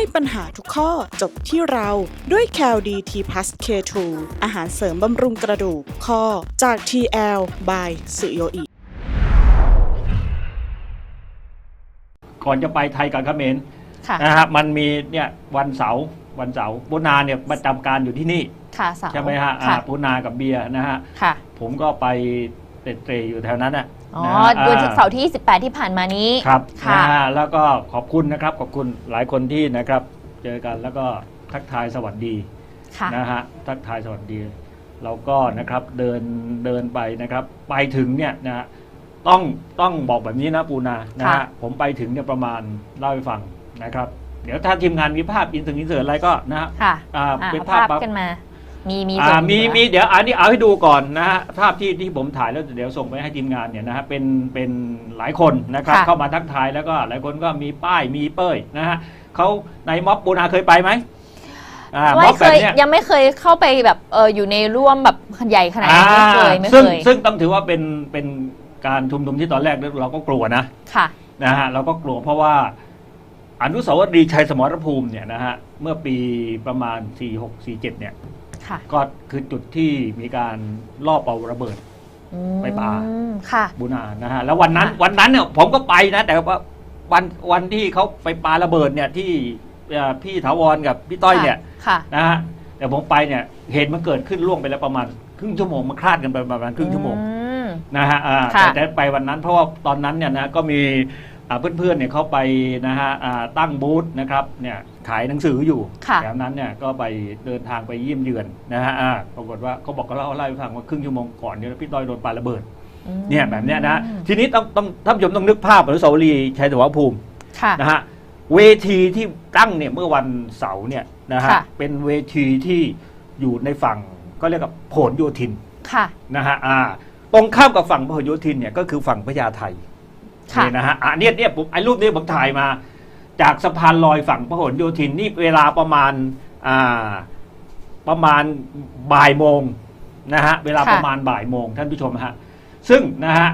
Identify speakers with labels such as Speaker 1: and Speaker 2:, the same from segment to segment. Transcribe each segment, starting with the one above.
Speaker 1: ให้ปัญหาทุกข้อจบที่เราด้วย c a l d t p l u s K2 อาหารเสริมบำรุงกระดูกข้อจาก TL by สุโยอิ
Speaker 2: ก่อนจะไปไทยกับเขมร
Speaker 3: ค่ะ
Speaker 2: นะฮะมันมีเนี่ยวันเสาร์วันเสาร์ปุนาเนี่ยประจำการอยู่ที่นี่
Speaker 3: ค่ะเสา
Speaker 2: ใช่ไหมฮะอ่า
Speaker 3: ค่ะ
Speaker 2: ปุนากับเบียร์นะฮะ
Speaker 3: ค่ะ
Speaker 2: ผมก็ไปเตะๆอยู่แถวนั้นน่ะ
Speaker 3: อ๋อ
Speaker 2: นะฮะ
Speaker 3: วันที่
Speaker 2: อ่
Speaker 3: เสาร์ที่18ที่ผ่านมานี้
Speaker 2: ครับ
Speaker 3: ค่ะ
Speaker 2: นะฮะแล้วก็ขอบคุณนะครับ ขอบคุณหลายคนที่นะครับ เจอกันแล้วก็ทักทายสวัสดี
Speaker 3: ค่ะ
Speaker 2: นะฮะทักทายสวัสดีเราก็นะครับเดินเดินไปนะครับ ไปถึงเนี่ยนะฮะต้องต้องบอกแบบนี้นะปูนานะฮะ
Speaker 3: ค่ะ
Speaker 2: ผมไปถึงเนี่ยประมาณเล่าให้ฟังนะครับ เดี๋ยวถ้าทีมงานมีภาพอินถึงอินเสิร์ตอะไรก็นะฮะ
Speaker 3: ค่ะ
Speaker 2: อ่า
Speaker 3: อ่า
Speaker 2: เป็น
Speaker 3: เอา
Speaker 2: ภาพ
Speaker 3: ภาพกันมา มีมี
Speaker 2: อ่า
Speaker 3: ส่ง
Speaker 2: มี
Speaker 3: อยู่
Speaker 2: มี
Speaker 3: แล้ว
Speaker 2: เดี๋ยวอันนี้เอาให้ดูก่อนนะฮะภาพที่ที่ผมถ่ายแล้วเดี๋ยวส่งไปให้ทีมงานเนี่ยนะฮะเป็นเป็นหลายคนนะครับ
Speaker 3: ค่ะ
Speaker 2: เข้ามาทักทายแล้วก็หลายคนก็มีป้ายมีเป้ยนะฮะเขาในม็อบปูนาเคยไปไหมอ่าม็
Speaker 3: ไม่
Speaker 2: อบ
Speaker 3: เค
Speaker 2: แบบ
Speaker 3: ย
Speaker 2: เนี้ย
Speaker 3: ยังไม่เคยเข้าไปแบบเอออยู่ในร่วมแบบใหญ่ขนาดนี้ไม่เคยไม่
Speaker 2: ซึ่ง
Speaker 3: เคย
Speaker 2: ซึ่งต้องถือว่าเป็นเป็นการชุมนุมที่ตอนแรกเราก็กลัวนะ
Speaker 3: ค่ะ
Speaker 2: นะฮะเราก็กลัวเพราะว่าอนุสาวรีย์ชัยสมรภูมิเนี่ยนะฮะเมื่อปีประมาณ 46 47เนี่ย
Speaker 3: ค่ะ
Speaker 2: ก็คือจุดที่มีการลอบเอาระเบิด
Speaker 3: อืม
Speaker 2: ไปปา
Speaker 3: ค่ะ
Speaker 2: บูนานะฮะแล้ววันนั้น
Speaker 3: ค่ะ
Speaker 2: วันนั้นเนี่ยผมก็ไปนะ แต่ว่าวันวันที่เขาไปปาระเบิดเนี่ยที่เอ่อพี่ถาวรกับพี่ต้อยเนี่ย
Speaker 3: ค่ะ
Speaker 2: นะฮะแต่ผมไปเนี่ยเหตุมันเกิดขึ้นล่วงไปแล้วประมาณครึ่งชั่วโมงมันคลาดกันไปประมาณครึ่งชั่วโมง
Speaker 3: อืม
Speaker 2: นะฮะอ่า
Speaker 3: ค่ะ
Speaker 2: แต่แต่ไปวันนั้นเพราะว่าตอนนั้นเนี่ยนะก็มีอ่าเพื่อนๆเนี่ยเขาไปนะฮะอ่าตั้งบูธนะครับเนี่ย ขายหนังสืออยู่
Speaker 3: ค่ะ
Speaker 2: แถวนั้นเนี่ยก็ไปเดินทางไปเยี่ยมเยือนนะฮะอ่าปรากฏว่าเขาบอกเขาเล่าเล่าให้ฟังว่าครึ่งชั่วโมงก่อนเนี่ยพี่ต้อยโดนปาระเบิด
Speaker 3: อืม
Speaker 2: เนี่ยแบบเนี้ยนะทีนี้ต้องต้องท่านผู้ชมต้องนึกภาพอนุสาวรีย์ชัยสมรภูมิ
Speaker 3: ค่ะ
Speaker 2: นะฮะเวทีที่ตั้งเนี่ยเมื่อวันเสาร์เนี่ยนะฮะ
Speaker 3: ค่ะ
Speaker 2: เป็นเวทีที่อยู่ในฝั่งก็เรียกว่าผลโยธิน
Speaker 3: ค่ะ
Speaker 2: นะฮะอ่าตรงข้ามกับฝั่งพหลโยธินเนี่ยก็คือฝั่งพญาไท
Speaker 3: ค่ะ
Speaker 2: นี่นะฮะอะเนี่ยเนี่ยผมไอ้รูปนี้ผมถ่ายมา จากสะพานลอยฝั่งพหลโยธินนี่เวลาประมาณอ่าประมาณบ่ายโมงนะฮะเวลา
Speaker 3: ค่ะ
Speaker 2: ประมาณบ่ายโมงท่านผู้ชมฮะซึ่งนะฮะ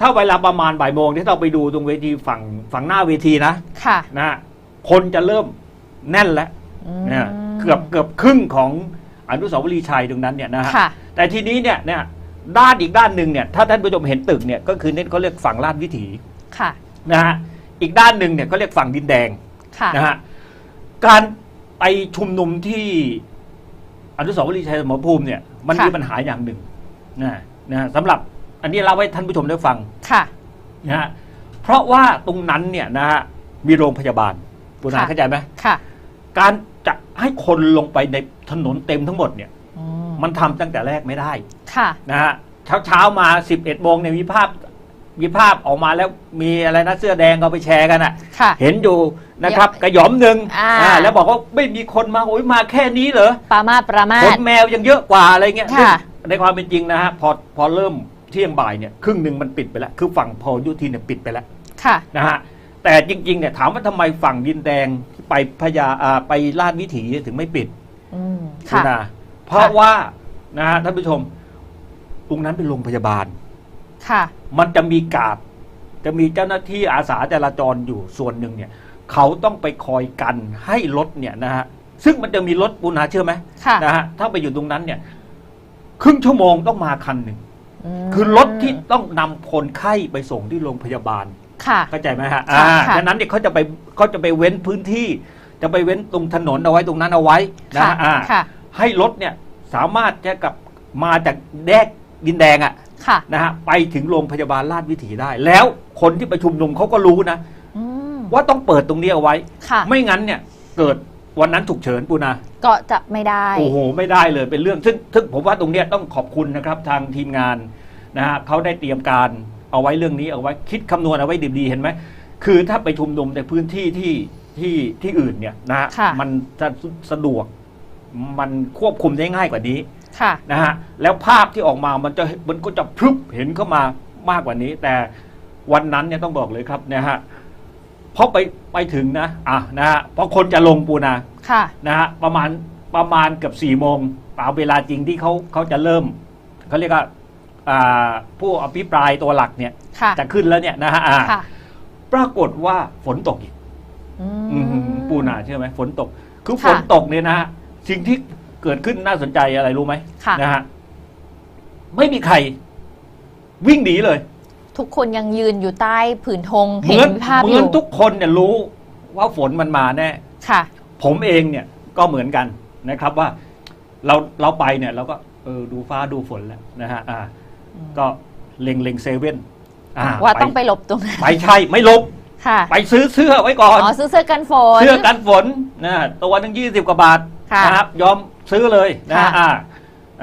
Speaker 2: ถ้าเวลาประมาณบ่ายโมงที่เราไปดูตรงเวทีฝั่งฝั่งหน้าเวทีนะ
Speaker 3: ค่ะ
Speaker 2: นะฮะคนจะเริ่มแน่นแล้ว
Speaker 3: อืม
Speaker 2: เนี่ยเกือบเกือบครึ่งของอนุสาวรีย์ชัยตรงนั้นเนี่ยนะฮะ
Speaker 3: ค่ะ
Speaker 2: แต่ทีนี้เนี่ยเนี่ยด้านอีกด้านหนึ่งเนี่ยถ้าท่านผู้ชมเห็นตึกเนี่ยก็คือเนี่ยเขาเรียกฝั่งลาดวิถี
Speaker 3: ค่ะ
Speaker 2: นะฮะ อีกด้านหนึ่งเนี่ยเขาเรียกฝั่งดินแดง
Speaker 3: ค่ะ
Speaker 2: นะฮะการไปชุมนุมที่อนุสาวรีย์ชัยสมรภูมิเนี่ยมัน
Speaker 3: ค่ะ
Speaker 2: มีปัญหาอย่างหนึ่งนะนะฮะสำหรับอันนี้เล่าให้ท่านผู้ชมได้ฟัง
Speaker 3: ค่ะ
Speaker 2: นะฮะเพราะว่าตรงนั้นเนี่ยนะฮะมีโรงพยาบาลปุณา
Speaker 3: ค่ะ
Speaker 2: เข้าใจไหม
Speaker 3: ค่ะ
Speaker 2: การจะให้คนลงไปในถนนเต็มทั้งหมดเนี่ย
Speaker 3: อื
Speaker 2: มันทำตั้งแต่แรกไม่ได้
Speaker 3: ค่ะ
Speaker 2: นะฮะเช้าเช้าๆมา 11โมงเนี่ยมีภาพ มีภาพออกมาแล้วมีอะไรนะเสื้อแดงเขาไปแชร์กันอะ
Speaker 3: ค่ะ
Speaker 2: เห็นอยู่นะครับ
Speaker 3: เยอะ
Speaker 2: กระหยอมหนึ่ง
Speaker 3: อ่า
Speaker 2: อ่าแล้วบอกว่าไม่มีคนมาโอ้ยมาแค่นี้เหรอ
Speaker 3: ปรามาสปรามา
Speaker 2: ข
Speaker 3: ส
Speaker 2: นแมวยังเยอะกว่าอะไรเงี้ย
Speaker 3: ค่ะ
Speaker 2: ซึ่งในความเป็นจริงนะฮะพอพอเริ่มเที่ยงบ่ายเนี่ยครึ่งหนึ่งมันปิดไปแล้ว คือฝั่งพหลโยุทีเนี่ยปิดไปแล้ว
Speaker 3: ค่ะ
Speaker 2: นะฮะแต่จริงๆเนี่ยถามว่าทำไมฝั่งดินแดงที่ไปพญาอ่าไปลาดวิถีถึงไม่ปิด
Speaker 3: อืม
Speaker 2: คุณ
Speaker 3: ค่ะ
Speaker 2: อาเพราะว่านะฮะท่านผู้ชม ตรงนั้นเป็นโรงพยาบาล
Speaker 3: ค่ะ
Speaker 2: มันจะมีกาดจะมีเจ้าหน้าที่อาสาจราจรอยู่ส่วนหนึ่งเนี่ย เขาต้องไปคอยกันให้รถเนี่ยนะฮะซึ่งมันจะมีรถปุณาเชื่อไหม
Speaker 3: ค่ะ
Speaker 2: นะฮะถ้าไปอยู่ตรงนั้นเนี่ย ครึ่งชั่วโมงต้องมาคันหนึ่ง
Speaker 3: ม
Speaker 2: คือรถที่ต้องนำคนไข้ไปส่งที่โรงพยาบาล
Speaker 3: ค่ะ
Speaker 2: เข้าใจไหมฮะ
Speaker 3: ค่ะ
Speaker 2: อ่า
Speaker 3: ค่ะ
Speaker 2: ดังนั้นเนี่ยเขาจะไปเขาจะไปเว้นพื้นที่ จะไปเว้นตรงถนนเอาไว้ตรงนั้นเอาไว้นะ
Speaker 3: ค่ะ
Speaker 2: ฮะอ่า
Speaker 3: ค่ะ
Speaker 2: ให้รถเนี่ยสามารถจะกลับมาจากแดกดินแดงอะ
Speaker 3: ค่ะ
Speaker 2: นะฮะไปถึงโรงพยาบาลราชวิถีได้ แล้วคนที่ไปชุมนุมเขาก็รู้นะ
Speaker 3: อืม
Speaker 2: ว่าต้องเปิดตรงนี้เอาไว้
Speaker 3: ค่ะ
Speaker 2: ไม่งั้นเนี่ยเกิดวันนั้นฉุกเฉินปูนา
Speaker 3: ก็จะไม่ได้
Speaker 2: โอ้โหไม่ได้เลยเป็นเรื่องซึ่งซึ่งผมว่าตรงเนี้ยต้องขอบคุณนะครับทางทีมงานนะฮะเขาได้เตรียมการเอาไว้เรื่องนี้เอาไว้คิดคำนวณเอาไว้ดีๆเห็นไหมคือถ้าไปชุมนุมในพื้นที่ที่ที่ที่อื่นเนี่ยนะฮะ
Speaker 3: ค่ะ
Speaker 2: มันจะสะดวกมันควบคุมได้ง่ายกว่านี้
Speaker 3: ค่ะ
Speaker 2: นะฮะแล้วภาพที่ออกมามันจะมันก็จะพรึบเห็นเข้ามามากกว่านี้ แต่วันนั้นเนี่ยต้องบอกเลยครับนะฮะเพราะไปไปถึงนะอะนะฮะเพราะคนจะลงปูนา
Speaker 3: ค่ะ
Speaker 2: นะฮะประมาณประมาณเกือบสี่โมงตามเวลาจริงที่เขาเขาจะเริ่มเขาเรียกว่าอ่าผู้อภิปรายตัวหลักเนี่ย
Speaker 3: ค่ะ
Speaker 2: จะขึ้นแล้วเนี่ยนะฮะอ่า
Speaker 3: ค่ะ
Speaker 2: ปรากฏว่าฝนตกอีก
Speaker 3: อื
Speaker 2: อื้อหือ
Speaker 3: ม
Speaker 2: ปูนาเชื่อไหมฝนตก คือฝ
Speaker 3: ค่ะ
Speaker 2: นตกเนี่ยนะฮะสิ่งที่ เกิดขึ้นน่าสนใจอะไรรู้ไหม
Speaker 3: ค่ะ
Speaker 2: นะฮะไม่มีใคร วิ่งหนีเลย
Speaker 3: ทุกคนยังยืนอยู่ใต้ผืนธง
Speaker 2: เห
Speaker 3: เห็
Speaker 2: มือน
Speaker 3: นภาพ
Speaker 2: เห
Speaker 3: อ
Speaker 2: มือน
Speaker 3: ยู่
Speaker 2: ทุกคนเนี่ยรู้ว่าฝนมันมาแน่
Speaker 3: ค่ะ
Speaker 2: ผมเองเนี่ยก็เหมือนกันนะครับว่าเราเราไปเนี่ยเราก็เออดูฟ้าดูฝนแล้วนะฮะอ่า ก็เล็งเล็งเซเว่นอ่
Speaker 3: ว่าต้องไปหลบตรงนั้น
Speaker 2: ไปใช่ไม่ลบ
Speaker 3: ค่ะ
Speaker 2: ไปซื้อเสื้อไว้ก่อน
Speaker 3: อ๋อซื้อเสื้อกันฝน
Speaker 2: เสื้อกันฝนนะตัวหนึงยี่สิบกว่าบาท
Speaker 3: ค่ะ
Speaker 2: นะครับยอม ซื้อเลยนะ
Speaker 3: ค่ะ
Speaker 2: อ่า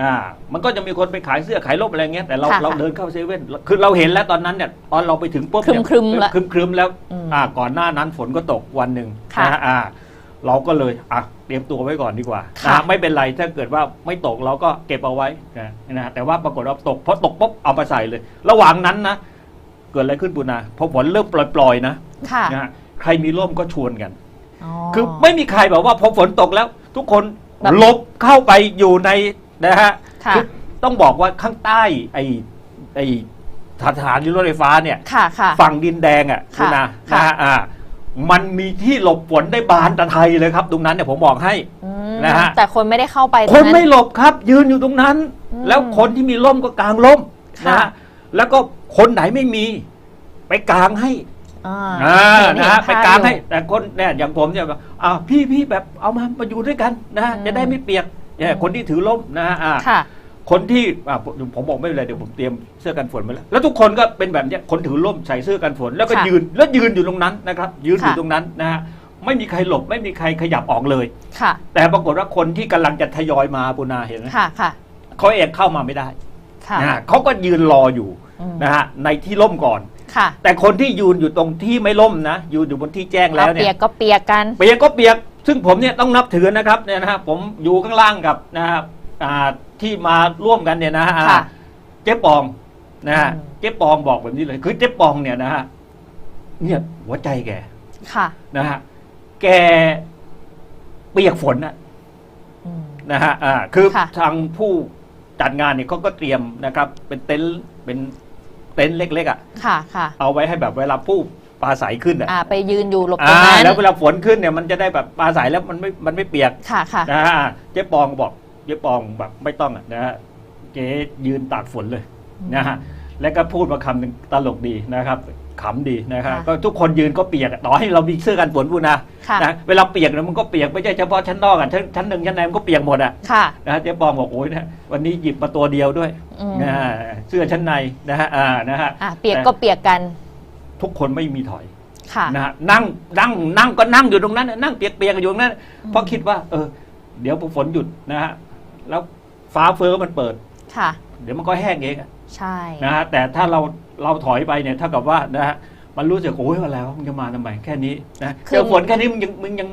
Speaker 2: อ่า มันก็จะมีคนไปขายเสื้อขายร่มอะไรเงี้ยแต่เรา
Speaker 3: ค่ะ
Speaker 2: เรา
Speaker 3: ค่ะ
Speaker 2: เดินเข้าเซเว่นคือเราเห็นแล้วตอนนั้นเนี่ยตอนเราไปถึงปุ๊บเนี่ย
Speaker 3: ครึมๆแล้ว
Speaker 2: ครึมครึมๆแล้ว
Speaker 3: อืม
Speaker 2: อ่าก่อนหน้านั้นฝนก็ตกวันหนึ่ง
Speaker 3: ค่ะ
Speaker 2: นะฮะอ่า เราก็เลยอะเตรียมตัวไว้ก่อนดีกว่า
Speaker 3: ค่ะ
Speaker 2: นะไม่เป็นไรถ้าเกิดว่าไม่ตกเราก็เก็บเอาไว้นะนะฮะแต่ว่าปรากฏว่าตกพอตกปุ๊บเอามาใส่เลย ระหว่างนั้นนะเกิดอะไรขึ้นปุณาพอฝนเริ่มปล่อยๆนะ
Speaker 3: ค่ะ
Speaker 2: นะฮะใครมีร่มก็ชวนกัน
Speaker 3: อ๋อ
Speaker 2: คือไม่มีใครแบบว่าพอฝนตกแล้ว ทุกคน
Speaker 3: แบบ
Speaker 2: หลบเข้าไปอยู่ในนะฮะ
Speaker 3: ค่ะ
Speaker 2: อต้องบอกว่าข้างใต้ไอ้ไอ้สถานีรถไฟฟ้าเนี่ย
Speaker 3: ค่ะค่ะ
Speaker 2: ฝั่งดินแดงอะ
Speaker 3: ค่ะ
Speaker 2: นะ
Speaker 3: ค่ะ
Speaker 2: นะฮะอ่ามันมีที่หลบฝนได้บานตะไทยเลยครับ ตรงนั้นเนี่ยผมบอกให้
Speaker 3: อืม
Speaker 2: นะฮะ
Speaker 3: แต่คนไม่ได้เข้าไปตรง
Speaker 2: คน
Speaker 3: นั้น
Speaker 2: ไม่หลบครับ ยืนอยู่ตรงนั้น
Speaker 3: อืม
Speaker 2: แล้วคนที่มีร่มก็กางร่มนะ
Speaker 3: ค่ะ
Speaker 2: ฮะแล้วก็คนไหนไม่มี ไปกางให้
Speaker 3: อ่า
Speaker 2: อ่า
Speaker 3: เห็
Speaker 2: นะฮะ
Speaker 3: เห็
Speaker 2: ไป
Speaker 3: ภพ
Speaker 2: กาง
Speaker 3: อยู่
Speaker 2: ให้แต่คนเนี่ยอย่างผมเนี่ยแบบอ่าพี่พี่แบบเอามามาอยู่ด้วยกันนะฮะ
Speaker 3: อืม
Speaker 2: จะได้ไม่เปียกเนี่ยคนที่ถือร่มนะฮะอ่า
Speaker 3: ค่ะ
Speaker 2: คนที่อ่าผมผมบอกไม่เป็นไรเดี๋ยวผมเตรียมเสื้อกันฝนมาแล้ว แล้วทุกคนก็เป็นแบบเนี้ยคนถือร่มใส่เสื้อกันฝน แล้วก็
Speaker 3: ค่ะ
Speaker 2: ยืนแล้วยืนอยู่ตรงนั้นนะครับยืนอยู่
Speaker 3: ค่ะ
Speaker 2: ตรงนั้นนะฮะไม่มีใครหลบไม่มีใครขยับออกเลย
Speaker 3: ค่ะ
Speaker 2: แต่ปรากฏว่าคนที่กำลังจะทยอยมาปุนาเห็นไหม
Speaker 3: ค่ะค่ะ
Speaker 2: เขาเองเข้ามาไม่ได้
Speaker 3: ค่ะ
Speaker 2: นะฮะเขาก็ยืนรออยู่
Speaker 3: อืม
Speaker 2: นะฮะในที่ร่มก่อน
Speaker 3: ค่ะ
Speaker 2: แต่คนที่ยืนอยู่ตรงที่ไม่ร่มนะยืนอยู่บนที่แจ้งแล้ว
Speaker 3: เอา
Speaker 2: เนี่
Speaker 3: เปีย
Speaker 2: ย
Speaker 3: กก็เปียกกัน
Speaker 2: เปียกก็เปียก ซึ่งผมเนี่ยต้องนับถือนะครับเนี่ยนะฮะผมอยู่ข้างล่างกับนะฮะอ่าที่มาร่วมกันเนี่ยนะฮะอ่า
Speaker 3: ค่ะ
Speaker 2: เจ๊ปองนะฮะ
Speaker 3: อืม
Speaker 2: เจ๊ปองบอกแบบนี้เลยคือเจ๊ปองเนี่ยนะฮะเนี่ยหัวใจแก
Speaker 3: ค่ะ
Speaker 2: นะฮะ แกเปียกฝนนะ
Speaker 3: อืม
Speaker 2: นะฮะ อ่า คือ
Speaker 3: ค่ะ
Speaker 2: ทางผู้จัดงานเนี่ยเขาก็เตรียมนะครับ เป็นเต็นท์ เป็นเต็นท์เล็กๆอะ
Speaker 3: ค่ะค่ะ
Speaker 2: เอาไว้ให้แบบเวลาผู้ปลาใสขึ้นอะ
Speaker 3: อ่าไปยืนอยู่หลบตร
Speaker 2: อ่าง
Speaker 3: นั้น
Speaker 2: แล้วเวลาฝนขึ้นเนี่ยมันจะได้แบบปลาใสแล้วมันไม่มันไม่เปียก
Speaker 3: ค่ะค่ะ
Speaker 2: นะฮะเจ๊ปองบอกเจ๊ปองแบบไม่ต้องอะนะฮะเจ๊ยืนตากฝนเลยนะฮะแล้วก็พูดมาคำหนึ่งตลกดีนะครับ ขำดีนะครับ
Speaker 3: ค่ะ
Speaker 2: ก็ทุกคนยืนก็เปียกอะต่อให้เรามีเสื้อกันฝนพูดนะ
Speaker 3: ค่ะ
Speaker 2: นะเวลาเปียกเนี่ยมันก็เปียกไม่ใช่เฉพาะชั้นนอกอะชั้นชั้นหนึ่งชั้นในมันก็เปียกหมดอะ
Speaker 3: ค่ะ
Speaker 2: นะฮะเจ๊ปองบอกโอ้ยนะวันนี้หยิบมาตัวเดียวด้วย
Speaker 3: อืม
Speaker 2: นะฮะเสื้อชั้นในนะฮะอ่านะฮะ
Speaker 3: อ่าเปียกก็เปียกกัน
Speaker 2: ทุกคนไม่มีถอย
Speaker 3: ค่ะ
Speaker 2: นะฮะนั่งนั่งนั่งก็นั่งอยู่ตรงนั้นน่ะนั่งเปียกๆอยู่ตรงนั้น
Speaker 3: อืม
Speaker 2: เพราะคิดว่า เออ เดี๋ยวพอฝนหยุดนะฮะแล้วฟ้าเฟ้อมันเปิด
Speaker 3: ค่ะ
Speaker 2: เดี๋ยวมันก็แห้งเองอะ
Speaker 3: ใช่
Speaker 2: นะฮะแต่ถ้าเรา เราถอยไปเนี่ยเท่ากับว่านะฮะมันรู้สึกโอ้ยอะไรวะมึงจะมาทำไมแค่นี้นะเจอฝนแค่นี้มึงยังมึงยัง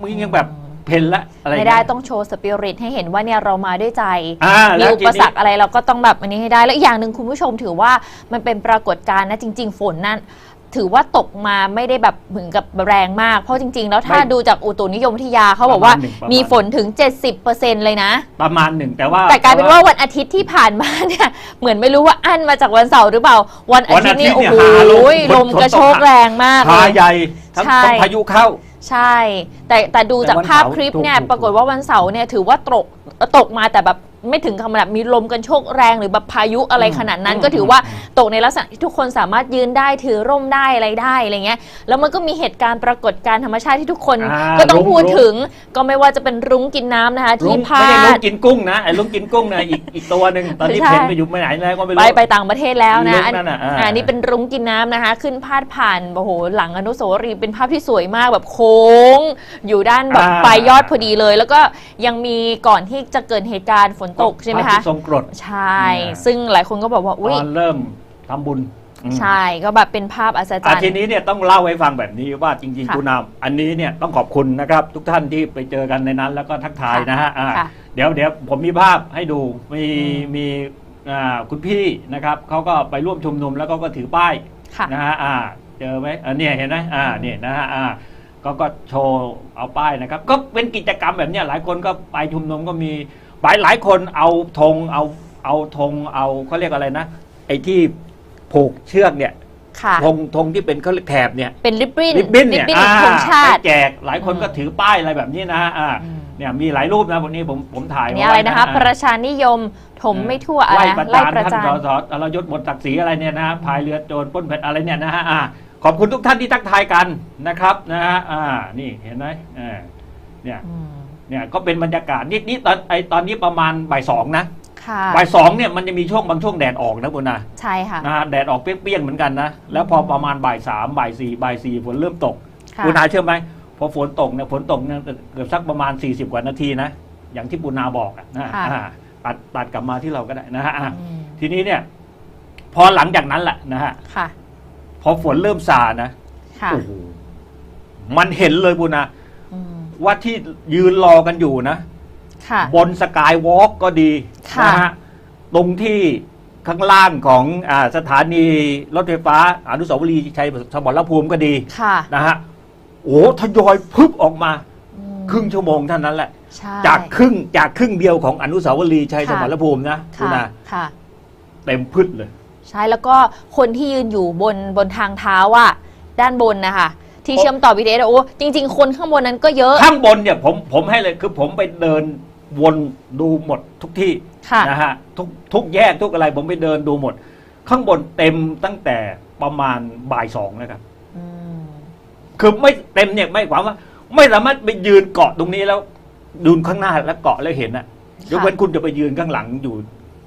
Speaker 2: มึงยังแบบเพนละอะไร
Speaker 3: ไม่ได้
Speaker 2: เงี้ย
Speaker 3: ต้องโชว์สปิริตให้เห็นว่าเนี่ยเรามาด้วยใจ
Speaker 2: อ่า
Speaker 3: มี
Speaker 2: แล้ว
Speaker 3: อุ
Speaker 2: ที
Speaker 3: ป
Speaker 2: นี้
Speaker 3: สรรคอะไรเราก็ต้องแบบอันนี้ให้ได้ แล้วอีกอย่างหนึ่งคุณผู้ชมถือว่ามันเป็นปรากฏการณ์นะจริง ๆ ฝนนั่น ถือว่าตกมาไม่ได้แบบเหมือนกับแรงมาก เพราะจริง ๆ แล้วถ้า
Speaker 2: ไม่
Speaker 3: ดูจากอุตุนิยมวิทยาเขาบอกว่า
Speaker 2: ประมาณหนึ่งประมาณ
Speaker 3: มีฝนถึง 70%เลยนะ
Speaker 2: ประมาณหนึ่งแต่ว่า
Speaker 3: แต่กลายเป็นว่าวันอาทิตย์ที่ผ่านมาเนี่ย เหมือนไม่รู้ว่าอั้นมาจากวันเสาร์หรือเปล่า วันอาทิตย์นี่โอ้โหลมกระโชกแรงมาก
Speaker 2: พา
Speaker 3: เลย
Speaker 2: ใหญ่ทั้ง
Speaker 3: ใช่
Speaker 2: ทั้งพายุเข้า
Speaker 3: ใช่ แต่แต่ดูจาก
Speaker 2: แต่วัน
Speaker 3: ภาพ
Speaker 2: เสาร์
Speaker 3: คลิปเนี่ย
Speaker 2: ถูกถูก
Speaker 3: ปรากฏว่าวันเสาร์เนี่ยถือว่าตกตกมาแต่แบบ ไม่ถึงขนาดมีลมกันโชกแรงหรือแบบพายุอะไรขนาดนั้น ก็ถือว่าตกในลักษณะที่ทุกคนสามารถยืนได้ถือร่มได้อะไรได้อะไรเงี้ยแล้วมันก็มีเหตุการณ์ปรากฏการณ์ธรรมชาติที่ทุกคน
Speaker 2: อ่า
Speaker 3: ก็ต้อง
Speaker 2: รุ้ง
Speaker 3: พูด
Speaker 2: รุ้ง
Speaker 3: ถึงก็ไม่ว่าจะเป็นรุ้งกินน้ำนะคะ
Speaker 2: ลุ
Speaker 3: ที่
Speaker 2: ง
Speaker 3: พา
Speaker 2: ไม่ใช่ลุง
Speaker 3: ด
Speaker 2: กินกุ้งนะไอ้ลุงกินกุ้งนะอีกอีกตัวหนึ่งตอนนี้
Speaker 3: ใช่
Speaker 2: เพ่นไปอยู่ไปไหนแล้วก็ไม่
Speaker 3: ไป
Speaker 2: รู้
Speaker 3: ไปต่างประเทศแล้วนะ
Speaker 2: ลุง
Speaker 3: อัน
Speaker 2: นั่นน่ะอ่า
Speaker 3: อันนี้เป็นรุ้งกินน้ำนะคะ ขึ้นพาดผ่านโอ้โหหลังอนุสาวรีย์เป็นภาพที่สวยมากแบบโค้ง อยู่ด้านแบบ
Speaker 2: อ่า
Speaker 3: ปลายยอดพอดีเลย แล้วก็ยังมีก่อนที่จะเกิดเหตุการณ์ฝนตกใช่ไหม
Speaker 2: พร
Speaker 3: คะ
Speaker 2: ที่ทรงกรด
Speaker 3: ใช่
Speaker 2: อ่า
Speaker 3: ซึ่งหลายคนก็บอกว่า
Speaker 2: ต
Speaker 3: อุ้ย
Speaker 2: อนเริ่มทำบุญอืม
Speaker 3: ใช่ ก็แบบเป็นภาพอัศจร
Speaker 2: อะ
Speaker 3: รย์
Speaker 2: ทีนี้เนี่ยต้องเล่าให้ฟังแบบนี้ว่าจริง ๆ
Speaker 3: ค่ะ
Speaker 2: คุณนามอันนี้เนี่ยต้องขอบคุณนะครับ ทุกท่านที่ไปเจอกันในนั้น แล้วก็ทักทาย
Speaker 3: ค่ะ
Speaker 2: นะฮะอ่า
Speaker 3: ค่ะ
Speaker 2: เดี๋ยวเดี๋ยวผมมีภาพให้ดูมี
Speaker 3: อืม
Speaker 2: มีอ่าคุณพี่นะครับเขาก็ไปร่วมชุมนุมแล้วก็ก็ถือป้าย
Speaker 3: ค่ะ
Speaker 2: นะฮะ อ่า เจอไหมอันนี้เห็นไหมอ่า เนี่ยนะฮะ อ่า ก็ก็โชว์เอาป้ายนะครับ ก็เป็นกิจกรรมแบบเนี้ยหลายคนก็ไปชุมนุมก็มี หลายหลายคนเอาธงเอาเอาธงเอาเขาเรียกอะไรนะ ไอ้ที่ผูกเชือกเนี่ย
Speaker 3: ค่ะ
Speaker 2: ธงธงที่เป็นเขาเรียกแถบเนี่ย
Speaker 3: เป็นริบบิ้น
Speaker 2: ริบบิ้นเนี่ย
Speaker 3: ของธงชาติ
Speaker 2: ไปแจกหลายคนก็
Speaker 3: อืม
Speaker 2: ถือป้ายอะไรแบบนี้นะอ่า
Speaker 3: อืม
Speaker 2: เนี่ยมีหลายรูปนะวันนี้ผมผมถ่าย
Speaker 3: อันนี้อะไรนะคะ
Speaker 2: ไว้
Speaker 3: ประชานิยมถมไม่ทั่วอะไร
Speaker 2: ไล่
Speaker 3: นะ
Speaker 2: ประ
Speaker 3: ไล่
Speaker 2: จาน
Speaker 3: ประ
Speaker 2: ท่าน
Speaker 3: จาน
Speaker 2: สสอรยศบทศักดิ์ศรีอะไรเนี่ยนะพายเรือโจรปล้นเพชรอะไรเนี่ยนะฮะอ่าขอบคุณทุกท่านที่ทักทายกันนะครับนะฮะอ่านี่เห็นไหมอ่าเนี่ย
Speaker 3: อืม
Speaker 2: เนี่ยก็เป็นบรรยากาศนี่นี่ตอนไอตอนนี้ประมาณบ่ายสองนะ
Speaker 3: ค่ะ
Speaker 2: บ่ายสองเนี่ยมันจะมีช่วงบางช่วงแดดออกนะคุณนะ
Speaker 3: ใช่ค่ะ
Speaker 2: นะฮะแดดออกเปรี้ยงๆเหมือนกันนะแล้วพอประมาณบ่ายสามบ่ายสี่บ่ายสี่ฝนเริ่มตก
Speaker 3: ค่ะ
Speaker 2: ปูนาเชื่อไหมพอฝนตกเนี่ยฝนตกเนี่ยเกือบสักประมาณ 40 กว่านาทีนะอย่างที่ปูนาบอกอะนะ
Speaker 3: ค่ะ
Speaker 2: อ่าตัดตัดกลับมาที่เราก็ได้นะฮะอะ
Speaker 3: อืม
Speaker 2: ทีนี้เนี่ย พอหลังจากนั้นแหละนะฮะ
Speaker 3: ค่ะ
Speaker 2: พอฝนเริ่มซานะ
Speaker 3: ค่ะ
Speaker 2: โอ้โหมันเห็นเลยปูนา
Speaker 3: อืม
Speaker 2: ว่าที่ยืนรอกันอยู่นะ
Speaker 3: ค่ะ
Speaker 2: บนสกายวอล์กก็ดี
Speaker 3: ค่ะ
Speaker 2: นะฮะตรงที่ข้างล่างของอาสถานีรถไฟฟ้าอนุสาวรีย์ชัยสมรภูมิก็ดี
Speaker 3: ค่ะ
Speaker 2: นะฮะโอ้ทยอยพึบออกมา
Speaker 3: อืม
Speaker 2: ครึ่งชั่วโมงเท่านั้นแหละ
Speaker 3: ใช่
Speaker 2: จากครึ่งจากครึ่งเดียวของอนุสาวรีย์ชัย
Speaker 3: ค่ะ
Speaker 2: สมรภูมินะคุณ
Speaker 3: ค่ะ
Speaker 2: นะ
Speaker 3: ค่ะ
Speaker 2: เต็มพืชเลย
Speaker 3: ใช่แล้วก็คนที่ยืนอยู่บนบนทางเท้าอะด้านบนนะคะ ที่
Speaker 2: โอ้
Speaker 3: เชื่อมต่อ BTS อะโอ้จริง ๆ คนข้างบนนั้นก็เยอะ
Speaker 2: ข้างบนเนี่ยผมผมให้เลยคือผมไปเดินวนดูหมดทุกที่
Speaker 3: ค่ะ
Speaker 2: นะฮะทุกทุกแยกทุกอะไรผมไปเดินดูหมด ข้างบนเต็มตั้งแต่ประมาณบ่ายสองนะครับ
Speaker 3: อืม
Speaker 2: คือไม่เต็มเนี่ยไม่ความว่า ไม่สามารถไปยืนเกาะตรงนี้แล้วดูข้างหน้าแล้วเกาะแล้วเห็นนะยกเว้นคุณจะไปยืนข้างหลังอยู่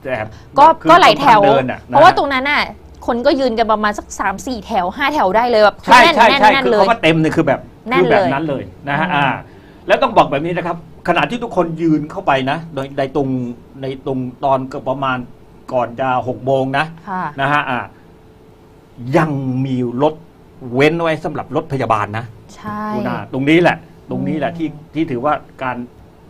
Speaker 2: แต่
Speaker 3: ก็
Speaker 2: คือ
Speaker 3: ก็หลายแถว
Speaker 2: ทงเดินน่
Speaker 3: เพราะว่า
Speaker 2: นฮ
Speaker 3: ตรงนั้นน่ะ คนก็ยืนกันประมาณสัก 3 4 แถว 5 แถวได้เลยแบบคือ
Speaker 2: ใช่
Speaker 3: แน่น
Speaker 2: ใช่
Speaker 3: แน่น
Speaker 2: ใช่
Speaker 3: แน่น
Speaker 2: คือ
Speaker 3: เลย
Speaker 2: เขาว่าเต็มเนี่ยคือแบบ
Speaker 3: แน่น
Speaker 2: คือแบบ
Speaker 3: เลย
Speaker 2: นั้นเลยนะฮะ
Speaker 3: อืม
Speaker 2: อ่า แล้วต้องบอกแบบนี้นะครับ ขณะที่ทุกคนยืนเข้าไปนะโดยในตรงในตรงตอนก็ประมาณก่อนจะหกโมงนะ
Speaker 3: ค่ะ
Speaker 2: นะฮะอ่ายังมีรถเว้นไว้สำหรับรถพยาบาลนะ
Speaker 3: ใช่
Speaker 2: คุณอาตรงนี้แหละ ตรงนี้แหละที่ที่ถือว่าการ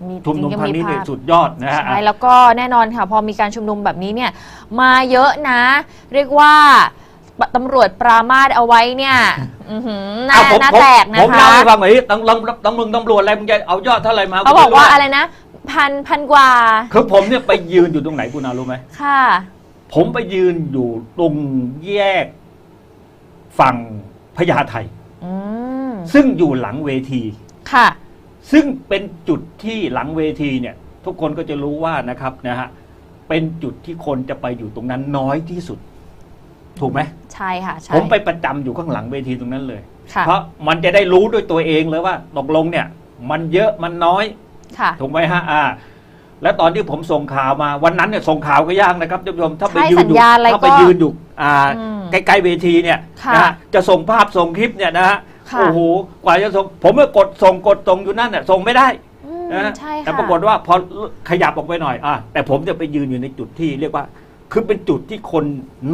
Speaker 3: มี
Speaker 2: ชุมนุม
Speaker 3: จ
Speaker 2: ครั้งนี้
Speaker 3: ๆ
Speaker 2: เนี่ย
Speaker 3: ภาพ
Speaker 2: สุดยอดนะฮะ
Speaker 3: ใช่แล้วก็แน่นอนค่ะพอมีการชุมนุมแบบนี้เนี่ยมาเยอะนะ เรียกว่าตำรวจปรามาสเอาไว้เนี่ยอื้อหือหน้า
Speaker 2: อ้าวผม
Speaker 3: หน้า
Speaker 2: ผม
Speaker 3: แตกนะ
Speaker 2: ผม
Speaker 3: คะ
Speaker 2: เล่าให้ฟังหน่อยดิตำรวจตำรวจตำรวจอะไรมึงจะเอายอดเท่าไหร่มา
Speaker 3: เขาบอกว่า
Speaker 2: ม่
Speaker 3: อะไรนะ พันพันกว่า
Speaker 2: คือผมเนี่ยไปยืนอยู่ตรงไหนคุณอารู้ไหม
Speaker 3: ค่ะ
Speaker 2: ผมไปยืนอยู่ตรงแยกฝั่งพญาไท
Speaker 3: อืม
Speaker 2: ซึ่งอยู่หลังเวที
Speaker 3: ค่ะ
Speaker 2: ซึ่งเป็นจุดที่หลังเวทีเนี่ยทุกคนก็จะรู้ว่านะครับนะฮะเป็นจุดที่คนจะไปอยู่ตรงนั้นน้อยที่สุด ถูกไหม
Speaker 3: ใช่ค่ะใช่
Speaker 2: ผมไปประจำอยู่ข้างหลังเวทีตรงนั้นเลย
Speaker 3: ค่ะ
Speaker 2: เพราะมันจะได้รู้ด้วยตัวเองเลยว่าตกลงเนี่ย มันเยอะมันน้อย
Speaker 3: ค่ะ
Speaker 2: ถูกไหมฮะอ่า แล้วตอนที่ผมส่งข่าวมาวันนั้นเนี่ยส่งข่าวก็ยากนะครับท่านผู้ชมถ้าไป
Speaker 3: ใช่
Speaker 2: ยื
Speaker 3: สั
Speaker 2: น
Speaker 3: ญ
Speaker 2: อยู่
Speaker 3: ญาณอะไร
Speaker 2: ถ้าไป
Speaker 3: ก็
Speaker 2: ยืนอยู่อ่า
Speaker 3: อืม
Speaker 2: ใกล้ๆเวทีเนี่ย
Speaker 3: ค่ะ
Speaker 2: นะฮะจะส่งภาพส่งคลิปเนี่ยนะฮะ
Speaker 3: ค่ะ
Speaker 2: โอ้โหกว่าจะส่งผมก็กดส่งกดส่งอยู่นั่นเนี่ยส่งไม่ได้
Speaker 3: อืม
Speaker 2: นะ
Speaker 3: ใช่ค่ะ
Speaker 2: แต่ปรากฏว่าพอขยับออกไปหน่อยอะแต่ผมจะไปยืนอยู่ในจุดที่เรียกว่า คือเป็นจุดที่คน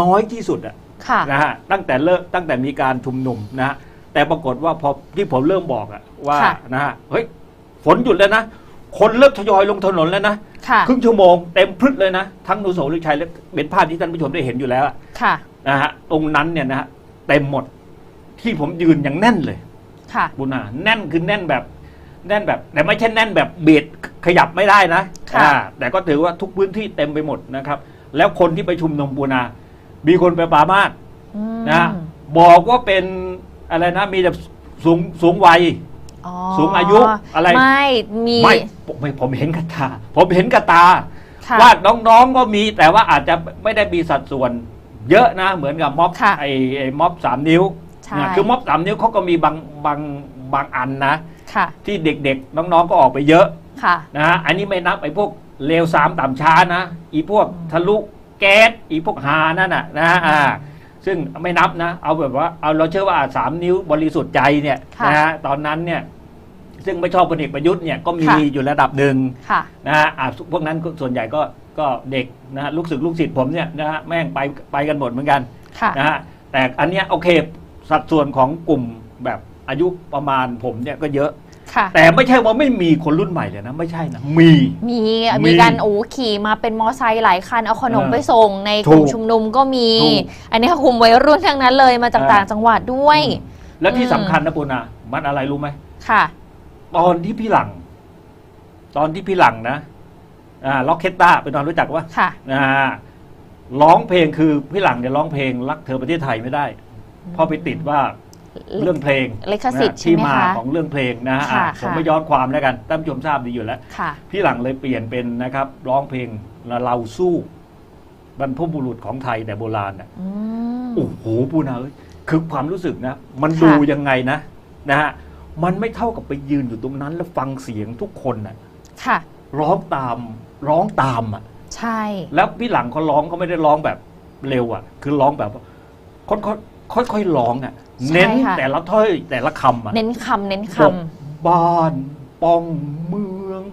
Speaker 2: น้อยที่สุดอะ
Speaker 3: ค่ะ
Speaker 2: นะฮะตั้งแต่เลิกตั้งแต่มีการชุมนุมนะฮะแต่ปรากฏว่าพอที่ผมเริ่มบอกอะว่า
Speaker 3: ค่ะ
Speaker 2: นะฮะเฮ้ยฝนหยุดแล้วนะ คนเริ่มทยอยลงถนนแล้วนะ
Speaker 3: ค่ะ
Speaker 2: ครึ่งชั่วโมงเต็มพรึดเลยนะ ทั้งอนุสาวรีย์ชัยและเป็นภาพที่ท่านผู้ชมได้เห็นอยู่แล้วอะ
Speaker 3: ค่ะ
Speaker 2: นะฮะตรงนั้นเนี่ยนะฮะเต็มหมด ที่ผมยืนอย่างแน่นเลย
Speaker 3: ค่ะ
Speaker 2: บุญนาแน่นคือแน่นแบบ แน่นแบบ แต่ไม่ใช่แน่นแบบเบียดขยับไม่ได้นะ
Speaker 3: ค่ะ
Speaker 2: อ่าแต่ก็ถือว่าทุกพื้นที่เต็มไปหมดนะครับ แล้วคนที่ไปชุมนุมบุญนามีคนไปปรามาส
Speaker 3: อืม
Speaker 2: นะบอกว่าเป็นอะไรนะ มีแต่สูงสูงวัย
Speaker 3: อ๋อ
Speaker 2: สูงอายุอะไร
Speaker 3: ไม่มี
Speaker 2: ไม่ผมไม่ผมเห็นกับตา ผมเห็นกับตา
Speaker 3: ค่ะ
Speaker 2: ว่าน้องๆก็มีแต่ว่าอาจจะไม่ได้มีสัดส่วน เยอะนะเหมือนกับม็อบ
Speaker 3: ค่ะ
Speaker 2: ไอ้ไอ้ม็อบสามนิ้ว
Speaker 3: ใช่
Speaker 2: นะคือม็อบสามนิ้วเขาก็มีบางบางบางอันนะ
Speaker 3: ค่ะ
Speaker 2: ที่เด็กๆ น้องๆก็ออกไปเยอะ
Speaker 3: ค่ะ
Speaker 2: นะฮะอันนี้ไม่นับไอ้พวกเลวสามต่ำช้านะอีพวก
Speaker 3: อืม
Speaker 2: ทะลุแก๊สอีพวกหานั่นน่ะนะฮะอ่าซึ่งไม่นับนะ เอาแบบว่าเอาเราเชื่อว่าสามนิ้วบริสุทธิ์ใจเนี่ย
Speaker 3: ค่ะ
Speaker 2: นะฮะตอนนั้นเนี่ยซึ่งไม่ชอบพลเอกประยุทธ์เนี่ยก็มี
Speaker 3: ค่ะ
Speaker 2: อยู่ระดับหนึ่ง
Speaker 3: ค่ะ
Speaker 2: นะฮะอ่าพวกนั้นก็ส่วนใหญ่ก็ก็เด็กนะฮะลูกศิษย์ลูกศิษย์ผมเนี่ยนะฮะแม่งไปไปกันหมดเหมือนกัน
Speaker 3: ค่ะ
Speaker 2: นะฮะแต่อันเนี้ยโอเค สัดส่วนของกลุ่มแบบอายุประมาณผมเนี่ยก็เยอะ
Speaker 3: ค่ะ
Speaker 2: แต่ไม่ใช่ว่าไม่มีคนรุ่นใหม่เลยนะ ไม่ใช่นะ มี
Speaker 3: มี
Speaker 2: มี
Speaker 3: มีการโอ้ขี่มาเป็นมอไซค์หลายคันเอาขนม
Speaker 2: เออ
Speaker 3: ไปส่งในกลุ่ม
Speaker 2: ถูก
Speaker 3: ชุมนุมก็มี
Speaker 2: ถูก
Speaker 3: อันนี้กลุ่มวัยรุ่นทั้งนั้นเลยมาจาก
Speaker 2: เออ
Speaker 3: ต่างจังหวัดด้วย
Speaker 2: และที่
Speaker 3: อืม
Speaker 2: สำคัญนะปุณามันอะไรรู้ไหม
Speaker 3: ค่ะ
Speaker 2: ตอนที่พี่หลัง ตอนที่พี่หลังนะ อ่าล็อกเคตตาเป็นตอนรู้จักว่า
Speaker 3: ค่ะ
Speaker 2: อ่าร้องเพลงคือพี่หลังเนี่ยร้องเพลงรักเธอประเทศไทยไม่ได้เพราะไปติดว่าเรื่องเพลง
Speaker 3: ลิขสิทธิ์
Speaker 2: นะ
Speaker 3: ใช่
Speaker 2: ที่
Speaker 3: ไหม
Speaker 2: มา
Speaker 3: คะ
Speaker 2: ของเรื่องเพลงนะฮะ
Speaker 3: ค่ะ
Speaker 2: อะผม
Speaker 3: ค่ะ
Speaker 2: ไม่ย้อนความแล้วกันท่านผู้ชมทราบดีอยู่แล้ว
Speaker 3: ค่ะ
Speaker 2: พี่หลังเลยเปลี่ยนเป็นนะครับ ร้องเพลงเราสู้บรรพบุรุษของไทยแต่โบราณน่ะ
Speaker 3: อืม
Speaker 2: โอ้โหปูนาเอ้ยคือความรู้สึกนะ มัน
Speaker 3: ค่ะ
Speaker 2: ดูยังไงนะนะฮะมันไม่เท่ากับไปยืนอยู่ตรงนั้น แล้วฟังเสียงทุกคนน่ะ
Speaker 3: ค่ะ
Speaker 2: ร้องตามร้องตามอะ
Speaker 3: ใช่
Speaker 2: แล้วพี่หลังเขาร้องเขาไม่ได้ร้องแบบเร็วอะ คือร้องแบบค่อยค่อย ค่อยๆร้องอะ เน้นแต่ละถ้อยแต่ละคำอะ
Speaker 3: เน้นคำเน้นค
Speaker 2: บอกบ้านป้องเมือง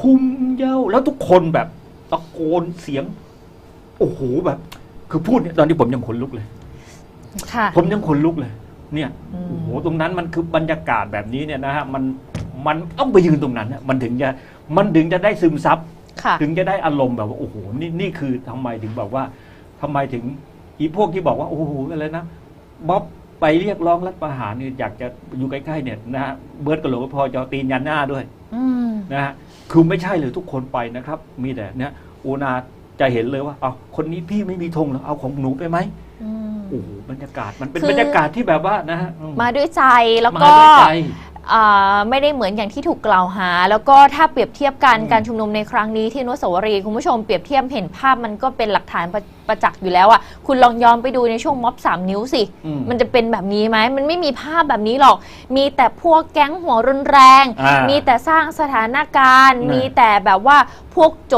Speaker 2: คุ้มเย้าแล้วทุกคนแบบตะโกนเสียง โอ้โหแบบ คือพูดเนี่ยตอนนี้ผมยังขนลุกเลยำ
Speaker 3: ค่ะ
Speaker 2: ผมยังขนลุกเลย เนี่ย
Speaker 3: อืม
Speaker 2: โอ้โหตรงนั้นมันคือบรรยากาศแบบนี้เนี่ยนะฮะมันมันต้องไปยืนตรงนั้นน่ะมันถึงจะมันถึงจะได้ซึมซับ
Speaker 3: ค่ะ
Speaker 2: ถึงจะได้อารมณ์แบบว่าโอ้โหนี่นี่คือทำไมถึงบอกว่าทำไมถึงอีพวกที่บอกว่าโอ้โหอะไรนะ บ๊อบไปเรียกร้องรัฐประหารเนี่ยอยากจะอยู่ใกล้ๆเนี่ยนะฮะเบิร์ดกระโหลกพอจะเอาตีนยันหน้าด้วย
Speaker 3: อืม
Speaker 2: นะฮะคือไม่ใช่เลยทุกคนไปนะครับ มีแต่เนี่ยโอนาจะเห็นเลยว่าเอาคนนี้พี่ไม่มีธงเหรอเอาของหนูไปไหม
Speaker 3: อืม
Speaker 2: โอ้โหบรรยากาศมันเป็น
Speaker 3: คือบ
Speaker 2: รรยากาศที่แบบว่านะฮะอืม
Speaker 3: มาด้วยใจแล้ว
Speaker 2: มา
Speaker 3: ก็
Speaker 2: ด้วยใจ
Speaker 3: อ่า ไม่ได้เหมือนอย่างที่ถูกกล่าวหา แล้วก็ถ้าเปรียบเทียบกัน
Speaker 2: อืม
Speaker 3: การชุมนุมในครั้งนี้ที่อนุสาวรีย์คุณผู้ชมเปรียบเทียบเห็นภาพมันก็เป็นหลักฐานประประจักษ์อยู่แล้วอะคุณลองย้อนไปดูในช่วงม็อบสามนิ้วสิ
Speaker 2: อืม
Speaker 3: มันจะเป็นแบบนี้ไหมมันไม่มีภาพแบบนี้หรอก มีแต่พวกแก๊งหัวรุนแรง
Speaker 2: อ่ามี
Speaker 3: มีแต่สร้างสถานการณ์
Speaker 2: น่ะ
Speaker 3: มีแต่แบบว่าพวกโจ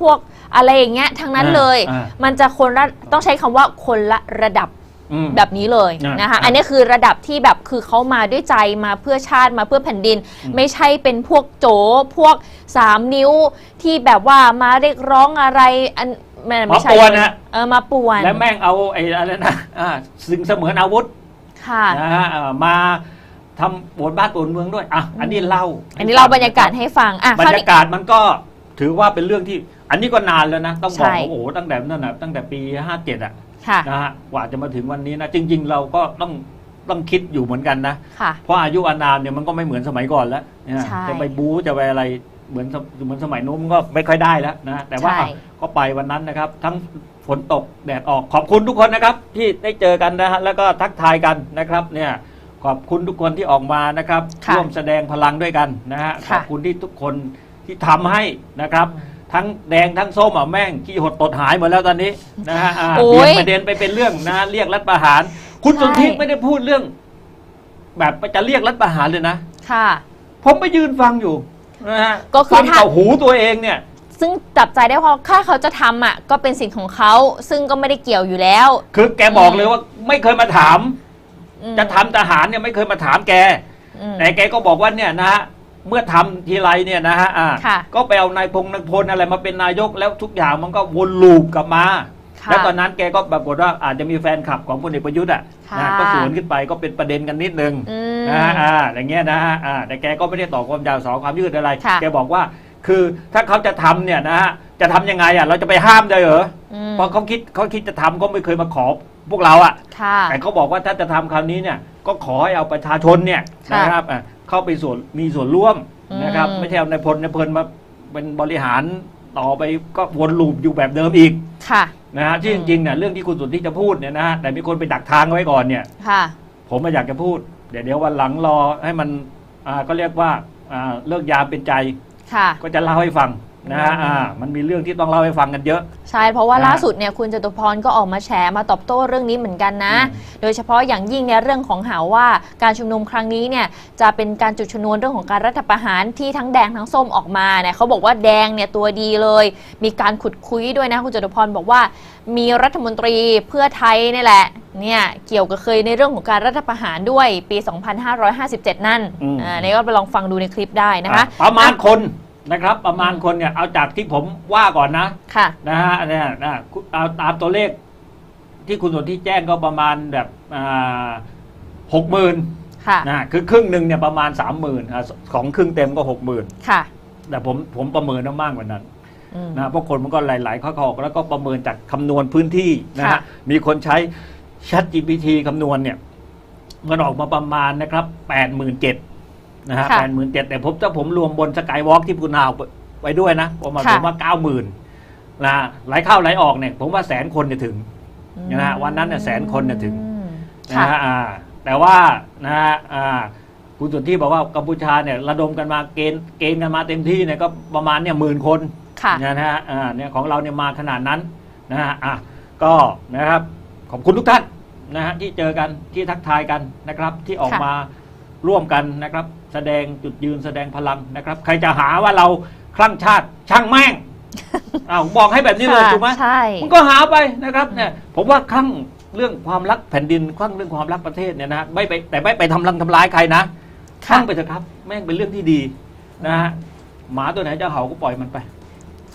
Speaker 3: พวกอะไรอย่างเงี้ยทั้งนั้น
Speaker 2: อ่า
Speaker 3: เลย
Speaker 2: อ่า
Speaker 3: มันจะคนละต้องใช้คำว่าคนละระดับ
Speaker 2: อืม
Speaker 3: แบบนี้เลย
Speaker 2: อ่าน
Speaker 3: นะคะ
Speaker 2: อ่า
Speaker 3: อันนี้คือระดับที่แบบคือเขามาด้วยใจมาเพื่อชาติมาเพื่อแผ่นดิน
Speaker 2: อืม
Speaker 3: ไม่ใช่เป็นพวกโจพวกสามนิ้วที่แบบว่ามาเรียกร้องอะไรอันไม่ไม่ใช่
Speaker 2: มาป่วน
Speaker 3: เลย
Speaker 2: นะ
Speaker 3: เออมาป่วน
Speaker 2: แล้วแม่งเอาไอ้อะไรนะอ่าสิ่งเสมือนอาวุธ
Speaker 3: ค่ะ
Speaker 2: นะฮะเอ่อมาทำบทบ้านบนเมืองด้วยอะอันนี้เล่า
Speaker 3: อันนี้เราบรรยากาศให้ฟังอะ
Speaker 2: บร
Speaker 3: คราว
Speaker 2: ร
Speaker 3: นี้
Speaker 2: ยากาศมันก็ถือว่าเป็นเรื่องที่ อันนี้ก็นานแล้วนะ ต้องบอก
Speaker 3: ใช่
Speaker 2: ว่าโอ้โหตั้งแต่นั่นนะตั้งแต่ปีห้าเจ็ดอะ
Speaker 3: ค่ะ
Speaker 2: นะฮะกว่าจะมาถึงวันนี้นะจริง ๆ เราก็ต้องต้องคิดอยู่เหมือนกันนะ
Speaker 3: ค่ะ
Speaker 2: เพราะอายุอานามเนี่ยมันก็ไม่เหมือนสมัยก่อนแล้วนะ
Speaker 3: ใช่
Speaker 2: จะไปบู๊จะไปอะไรเหมือนสเหมือนสมัยโน้นมันก็ไม่ค่อยได้แล้วนะแต่ว่า
Speaker 3: ใช่
Speaker 2: อะก็ไปวันนั้นนะครับ ทั้งฝนตกแดดออกขอบคุณทุกคนนะครับ ที่ได้เจอกันนะฮะแล้วก็ทักทายกันนะครับ เนี่ยขอบคุณทุกคนที่ออกมานะครับ
Speaker 3: ค่ะ
Speaker 2: ร่วมแสดงพลังด้วยกันนะฮะข
Speaker 3: ค่ะ
Speaker 2: อบคุณที่ทุกคนที่ทำให้นะครับ ทั้งแดงทั้งส้มอะแม่งขี้หดตดหายหมดแล้วตอนนี้นะฮะอ่า
Speaker 3: โอ้
Speaker 2: เปลี่ย
Speaker 3: ย
Speaker 2: นประเด็นไปเป็นเรื่องนะเรียกรัฐประหาร คุณ
Speaker 3: ใช่
Speaker 2: สนธิไม่ได้พูดเรื่อง แบบจะเรียกรัฐประหารเลยนะ
Speaker 3: ค่ะ
Speaker 2: ผมไปยืนฟังอยู่นะฮะ
Speaker 3: ก็คือ
Speaker 2: ฟัง
Speaker 3: ถ้า
Speaker 2: กับหูตัวเองเนี่ย
Speaker 3: ซึ่งจับใจได้เพราะถ้าเขาจะทำอะก็เป็นสิ่งของเขาซึ่งก็ไม่ได้เกี่ยวอยู่แล้ว
Speaker 2: คือแกบอกเลยว่าไม่เคยมาถาม
Speaker 3: อืม
Speaker 2: จะทำทหารเนี่ยไม่เคยมาถามแก
Speaker 3: อืม
Speaker 2: แต่แกก็บอกว่าเนี่ยนะฮะ เมื่อทำทีไรเนี่ยนะฮะอ่า
Speaker 3: ค่ะ
Speaker 2: ก็ไปเอานายพงนายพลอะไรมาเป็นนายกแล้วทุกอย่างมันก็วนลูปกลับมา
Speaker 3: ค่ะ
Speaker 2: แล้วตอนนั้นแกก็ปรากฏว่าอาจจะมีแฟนคลับของพลเอกประยุทธ์อะ
Speaker 3: ค่ะ
Speaker 2: นะก็สวนขึ้นไปก็เป็นประเด็นกันนิดนึง
Speaker 3: อืม
Speaker 2: นะฮะอ่าอย่างเงี้ยนะฮะอ่าแต่แกก็ไม่ได้ต่อความยาวสอความยืดอะไร
Speaker 3: ค่ะ
Speaker 2: แกบอกว่าคือถ้าเขาจะทำเนี่ยนะฮะจะทำยังไงอะเราจะไปห้ามได้เหรอ
Speaker 3: อืม
Speaker 2: เพราะเขาคิดเขาคิดจะทำก็ไม่เคยมาขอพวกเราอะ
Speaker 3: ค่ะ
Speaker 2: แต่เขาบอกว่าถ้าจะทำคราวนี้เนี่ยก็ขอให้เอาประชาชนเนี่ย
Speaker 3: ค่ะ
Speaker 2: นะครับอะ เข้าไปส่วนมีส่วนร่วม
Speaker 3: อืม
Speaker 2: นะครับ ไม่ใช่เอาในายพลในายพลมาเป็นบริหารต่อไปก็วนลูปอยู่แบบเดิมอีก
Speaker 3: ค่ะ
Speaker 2: นะฮะที่
Speaker 3: อื
Speaker 2: จ
Speaker 3: ม
Speaker 2: ริงๆเนี่ยเรื่องที่คุณสุทธิจะพูดเนี่ยนะฮะแต่มีคนไปดักทางเอาไว้ก่อนเนี่ย
Speaker 3: ค่ะ
Speaker 2: ผมไม่อยากจะพูด เดี๋ยวเดี๋ยววันหลังรอให้มันอ่าก็เรียกว่าอ่าเลิกยามเป็นใจ
Speaker 3: ค่ะ
Speaker 2: ก็จะเล่าให้ฟัง นะฮะ
Speaker 3: อืม
Speaker 2: อ่ามันมีเรื่องที่ต้องเล่าให้ฟังกันเยอะ
Speaker 3: ใช่เพราะว่า
Speaker 2: นะ
Speaker 3: ล่าสุดเนี่ยคุณจตุพรก็ออกมาแฉมาตอบโต้เรื่องนี้เหมือนกันนะ
Speaker 2: อืม
Speaker 3: โดยเฉพาะอย่างยิ่งในเรื่องของหาว่าการชุมนุมครั้งนี้เนี่ยจะเป็นการจุดชนวนเรื่องของการรัฐประหารที่ทั้งแดงทั้งส้มออกมาเนี่ยเขาบอกว่าแดงเนี่ยตัวดีเลย มีการขุดคุยด้วยนะคุณจตุพรบอกว่า มีรัฐมนตรีเพื่อไทยนี่แหละเนี่ยเกี่ยวกับเคยในเรื่องของการรัฐประหารด้วยปี 2557 นั่น
Speaker 2: อืม
Speaker 3: อ่านี่ก็ไปลองฟังดูในคลิปได้นะคะ
Speaker 2: อะประมาณคน นะครับ ประมาณคนเนี่ยเอาจากที่ผมว่าก่อนนะ
Speaker 3: ค่ะ
Speaker 2: นะฮะเนี่ยนะคุณเอาตามตัวเลข ที่คุณสนที่แจ้งก็ประมาณแบบหกหมื่น
Speaker 3: ค่ะ
Speaker 2: นะคือครึ่งหนึ่งเนี่ยประมาณสามหมื่นของครึ่งเต็มก็หกหมื่น
Speaker 3: ค่ะ
Speaker 2: แต่ผมผมประเมินว่ามากกว่านั้น
Speaker 3: อืม
Speaker 2: นะเพราะคนมันก็หลายๆข้อๆแล้วก็ประเมินจากคำนวณพื้นที่นะ
Speaker 3: ค่ะ
Speaker 2: ฮะมีคนใช้ Chat GPT คำนวณเนี่ยมันออกมาประมาณนะครับแปดหมื่นเจ็ด นะฮะ
Speaker 3: ค่ะ
Speaker 2: แปดหมื่นเจ็ดแต่ผมถ้าผมรวมบนสกายวอล์กที่คุณนาวไปด้วยนะประมาณ
Speaker 3: ค่ะ
Speaker 2: ผมว่าเก้าหมื่นนะไหลเข้าไหลออกเนี่ยผมว่าแสนคนจะถึง นะฮะวันนั้นเนี่ยแสนคนเนี่ยถึง
Speaker 3: อืม
Speaker 2: นะฮะอ่าแต่ว่านะฮะอ่าคุณสุทธิบอกว่ากัมพูชาเนี่ยระดมกันมาเกณฑ์เกณฑ์กันมาเต็มที่เนี่ยก็ประมาณเนี่ยหมื่นคน
Speaker 3: ค่ะ
Speaker 2: นะฮะอ่าเนี่ยของเราเนี่ยมาขนาดนั้นนะฮะอะก็นะครับขอบคุณทุกท่านนะฮะที่เจอกันที่ทักทายกันนะครับที่ออก
Speaker 3: ค่ะ
Speaker 2: มาร่วมกันนะครับ แสดงจุดยืนแสดงพลังนะครับ ใครจะหาว่าเราคลั่งชาติช่างแม่งอ้าวบอกให้แบบนี้เลย
Speaker 3: ค่ะ
Speaker 2: ถูกไหม
Speaker 3: ใช่
Speaker 2: มันก็หาไปนะครับเนี่ยผมว่าคลั่งเรื่องความรักแผ่นดินคลั่งเรื่องความรักประเทศเนี่ยนะไม่ไปแต่ไม่ไปทำรังทำร้ายใครนะค
Speaker 3: ค่ะ
Speaker 2: ลั่งไปเถอะครับ แม่งเป็นเรื่องที่ดีนะฮะหมาตัวไหนจะเห่าก็ปล่อยมันไป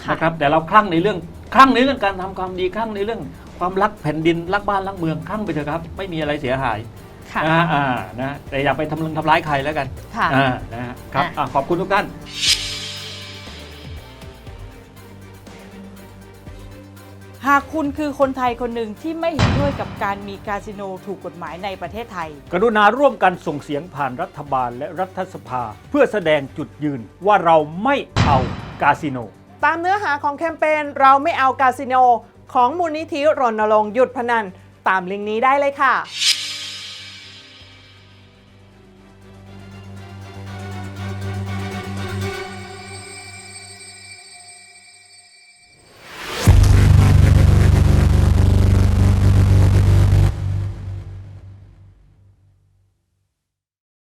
Speaker 3: ค่ะ
Speaker 2: นะครับแต่เราคลั่งในเรื่องคลั่งในเรื่องการทำความดีคลั่งในเรื่องความรักแผ่นดินรักบ้านรักเมืองคลั่งไปเถอะครับ ไม่มีอะไรเสียหาย
Speaker 3: ค่ะ
Speaker 2: นะฮะอ่านะแต่อย่าไปทำรังทำร้ายใครแล้วกัน
Speaker 3: ค่ะ
Speaker 2: อ่านะฮะครับ
Speaker 3: อะ
Speaker 2: อะขอบคุณทุกท่าน
Speaker 4: หากคุณคือคนไทยคนหนึ่งที่ไม่เห็นด้วยกับการมีคาสิโนถูกกฎหมายในประเทศไทย
Speaker 2: กรุณาร่วมกันส่งเสียงผ่านรัฐบาลและรัฐสภา เพื่อแสดงจุดยืนว่าเราไม่เอากาสิโน
Speaker 5: ตามเนื้อหาของแคมเปญเราไม่เอากาสิโน ของมูลนิธิรณรงค์หยุดพนัน ตามลิงก์นี้ได้เลยค่ะ